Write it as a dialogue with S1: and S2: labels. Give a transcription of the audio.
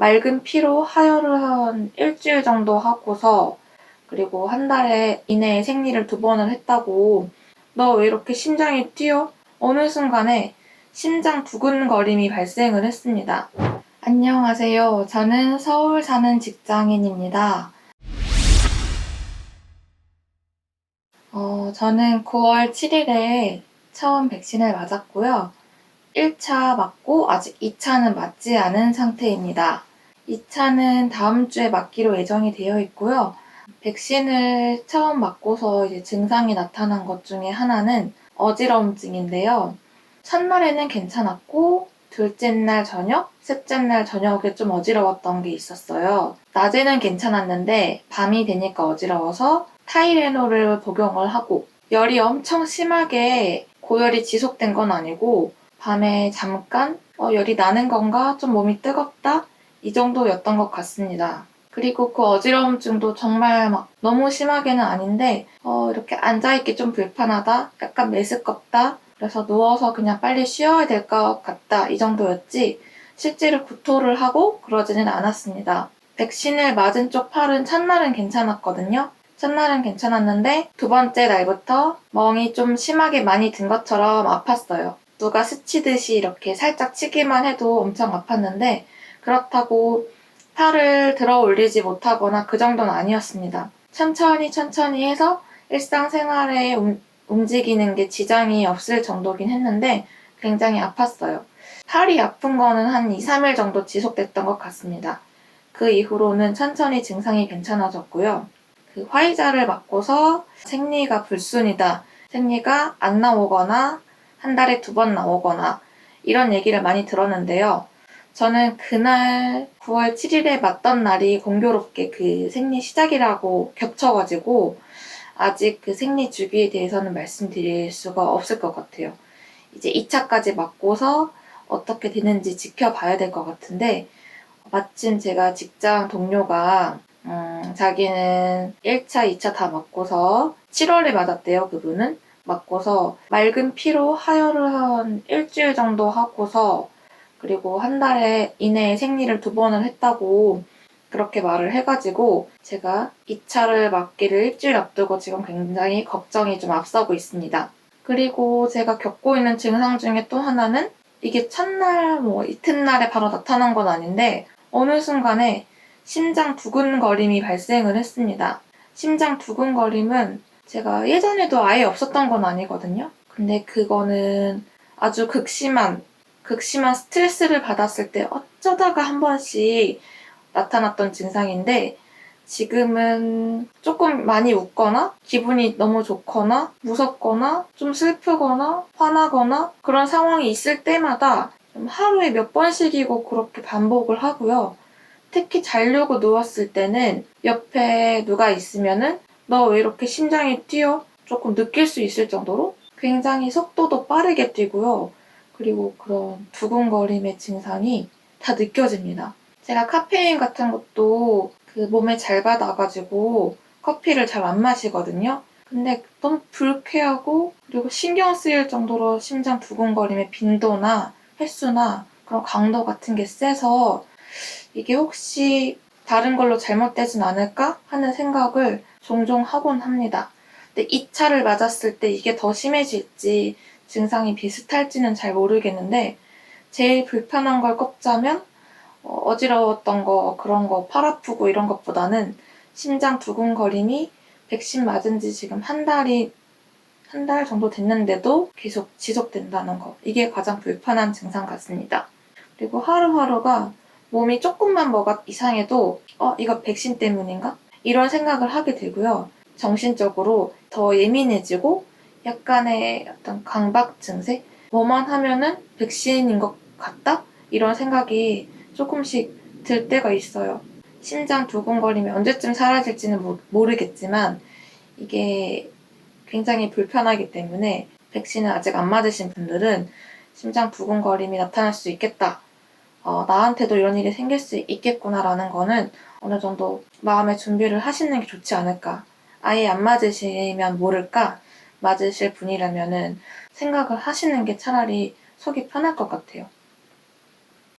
S1: 맑은 피로 하혈을 한 일주일 정도 하고서 그리고 한 달에 이내에 생리를 두 번을 했다고 너 왜 이렇게 심장이 뛰어? 어느 순간에 심장 두근거림이 발생을 했습니다. 안녕하세요. 저는 서울 사는 직장인입니다. 어, 저는 9월 7일에 처음 백신을 맞았고요. 1차 맞고 아직 2차는 맞지 않은 상태입니다. 2차는 다음 주에 맞기로 예정이 되어 있고요. 백신을 처음 맞고서 이제 증상이 나타난 것 중에 하나는 어지러움증인데요. 첫날에는 괜찮았고, 둘째 날 저녁, 셋째 날 저녁에 좀 어지러웠던 게 있었어요. 낮에는 괜찮았는데, 밤이 되니까 어지러워서 타이레놀을 복용을 하고, 열이 엄청 심하게 고열이 지속된 건 아니고, 밤에 잠깐, 어, 열이 나는 건가? 좀 몸이 뜨겁다? 이 정도였던 것 같습니다. 그리고 그 어지러움증도 정말 막 너무 심하게는 아닌데, 어, 이렇게 앉아있기 좀 불편하다? 약간 메스껍다? 그래서 누워서 그냥 빨리 쉬어야 될 것 같다. 이 정도였지, 실제로 구토를 하고 그러지는 않았습니다. 백신을 맞은 쪽 팔은 첫날은 괜찮았거든요. 첫날은 괜찮았는데, 두 번째 날부터 멍이 좀 심하게 많이 든 것처럼 아팠어요. 누가 스치듯이 이렇게 살짝 치기만 해도 엄청 아팠는데, 그렇다고 팔을 들어 올리지 못하거나 그 정도는 아니었습니다. 천천히 천천히 해서 일상생활에 움, 움직이는 게 지장이 없을 정도긴 했는데 굉장히 아팠어요. 팔이 아픈 거는 한 2, 3일 정도 지속됐던 것 같습니다. 그 이후로는 천천히 증상이 괜찮아졌고요. 그 화이자를 맞고서 생리가 불순이다. 생리가 안 나오거나 한 달에 두 번 나오거나 이런 얘기를 많이 들었는데요. 저는 그날 9월 7일에 맞던 날이 공교롭게 그 생리 시작이라고 겹쳐가지고 아직 그 생리 주기에 대해서는 말씀드릴 수가 없을 것 같아요. 이제 2차까지 맞고서 어떻게 되는지 지켜봐야 될 것 같은데 마침 제가 직장 동료가 음, 자기는 1차, 2차 다 맞고서 7월에 맞았대요, 그분은. 맞고서 맑은 피로 하혈을 한 일주일 정도 하고서 그리고 한 달에 이내에 생리를 두 번을 했다고 그렇게 말을 해가지고 제가 2차를 맞기를 일주일 앞두고 지금 굉장히 걱정이 좀 앞서고 있습니다. 그리고 제가 겪고 있는 증상 중에 또 하나는 이게 첫날 뭐 이튿날에 바로 나타난 건 아닌데 어느 순간에 심장 두근거림이 발생을 했습니다. 심장 두근거림은 제가 예전에도 아예 없었던 건 아니거든요. 근데 그거는 아주 극심한 극심한 스트레스를 받았을 때 어쩌다가 한 번씩 나타났던 증상인데 지금은 조금 많이 웃거나 기분이 너무 좋거나 무섭거나 좀 슬프거나 화나거나 그런 상황이 있을 때마다 좀 하루에 몇 번씩이고 그렇게 반복을 하고요. 특히 자려고 누웠을 때는 옆에 누가 있으면은 너 왜 이렇게 심장이 뛰어? 조금 느낄 수 있을 정도로 굉장히 속도도 빠르게 뛰고요. 그리고 그런 두근거림의 증상이 다 느껴집니다. 제가 카페인 같은 것도 그 몸에 잘 받아가지고 커피를 잘 안 마시거든요. 근데 너무 불쾌하고 그리고 신경 쓰일 정도로 심장 두근거림의 빈도나 횟수나 그런 강도 같은 게 세서 이게 혹시 다른 걸로 잘못되진 않을까 하는 생각을 종종 하곤 합니다. 근데 2차를 맞았을 때 이게 더 심해질지 증상이 비슷할지는 잘 모르겠는데 제일 불편한 걸 꼽자면 어, 어지러웠던 거 그런 거 팔 아프고 이런 것보다는 심장 두근거림이 백신 맞은 지 지금 한 달이 한 달 정도 됐는데도 계속 지속된다는 거 이게 가장 불편한 증상 같습니다. 그리고 하루하루가 몸이 조금만 뭐가 이상해도 어 이거 백신 때문인가 이런 생각을 하게 되고요. 정신적으로 더 예민해지고 약간의 어떤 강박 증세? 뭐만 하면은 백신인 것 같다? 이런 생각이 조금씩 들 때가 있어요. 심장 두근거림이 언제쯤 사라질지는 모, 모르겠지만 이게 굉장히 불편하기 때문에 백신을 아직 안 맞으신 분들은 심장 두근거림이 나타날 수 있겠다. 어, 나한테도 이런 일이 생길 수 있겠구나라는 거는 어느 정도 마음의 준비를 하시는 게 좋지 않을까. 아예 안 맞으시면 모를까 맞으실 분이라면은 생각을 하시는 게 차라리 속이 편할 것 같아요.